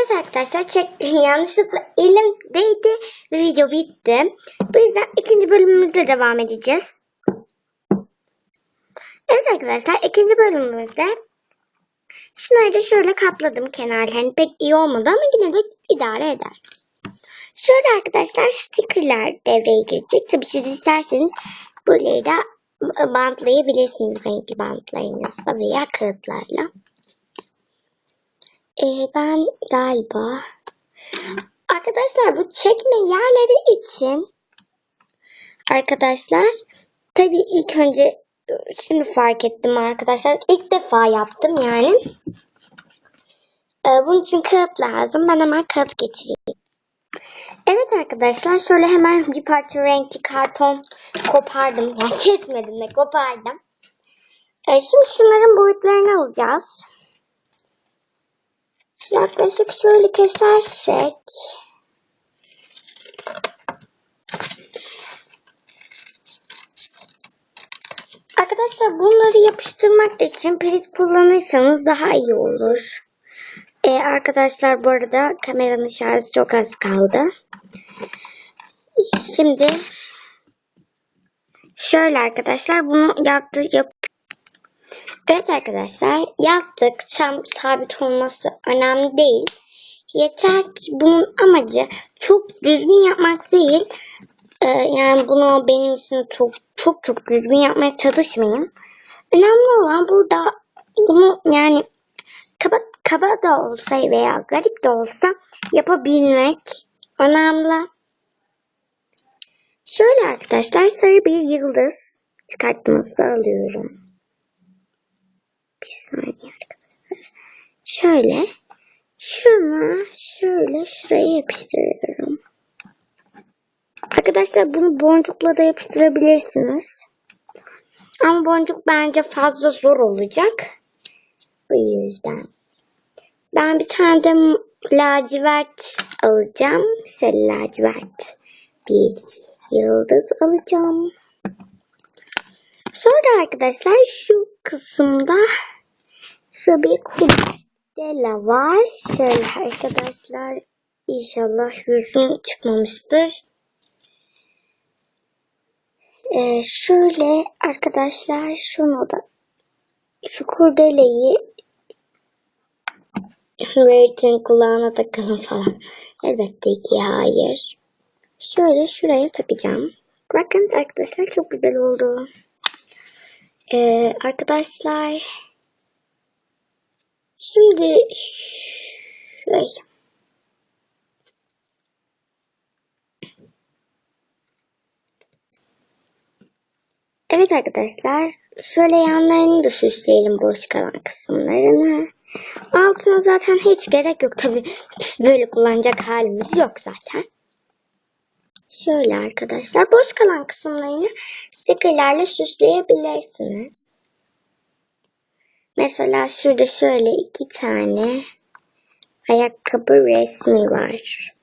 Evet arkadaşlar çek yanlışlıkla elim değdi ve video bitti. Bu yüzden ikinci bölümümüzde devam edeceğiz. Evet arkadaşlar ikinci bölümümüzde da şöyle kapladım kenarlarını. Hani pek iyi olmadı ama yine de idare eder. Şöyle arkadaşlar stickerlar devreye girecek. Tabii siz isterseniz burayı da bantlayabilirsiniz renkli bantlarınızla veya kağıtlarla. Ee, ben galiba. Arkadaşlar bu çekme yerleri için arkadaşlar tabii ilk önce şimdi fark ettim arkadaşlar. İlk defa yaptım yani. Ee, bunun için kağıt lazım. Ben hemen kağıt getireyim. Evet arkadaşlar şöyle hemen bir parça renkli karton kopardım. Yani kesmedim de kopardım. Ee, şimdi şunların boyutlarını alacağız Yaklaşık şöyle kesersek Arkadaşlar bunları yapıştırmak için perit kullanırsanız daha iyi olur. Ee, arkadaşlar bu arada kameranın şarjı çok az kaldı. Şimdi şöyle arkadaşlar bunu yaptı yap Evet arkadaşlar yaptık. Tam sabit olması önemli değil. Yeter ki bunun amacı çok düzgün yapmak değil. Ee, yani bunu benim için çok çok çok düzgün yapmaya çalışmayın. Önemli olan burada bunu yani kaba, kaba da olsa veya garip de olsa yapabilmek önemli. Şöyle arkadaşlar sarı bir yıldız çıkartması alıyorum. Bir saniye arkadaşlar. Şöyle şunu şöyle şuraya yapıştırıyorum. Arkadaşlar bunu boncukla da yapıştırabilirsiniz. Ama boncuk bence fazla zor olacak. Bu yüzden. Ben bir tane de lacivert alacağım. Şöyle lacivert bir yıldız alacağım. Sonra arkadaşlar şu kısımda şu bir kurdela var. Şöyle arkadaşlar inşallah yüzüm çıkmamıştır. Ee, şöyle arkadaşlar şunu da şu kurdeleyi Mert'in kulağına takalım falan. Elbette ki hayır. Şöyle şuraya takacağım. Bakın arkadaşlar çok güzel oldu. Ee, arkadaşlar şimdi şöyle Evet arkadaşlar şöyle yanlarını da süsleyelim boş kalan kısımlarını. Altına zaten hiç gerek yok tabi böyle kullanacak halimiz yok zaten. Şöyle arkadaşlar boş kalan kısımlarını stickerlerle süsleyebilirsiniz. Mesela şurada şöyle iki tane ayakkabı resmi var.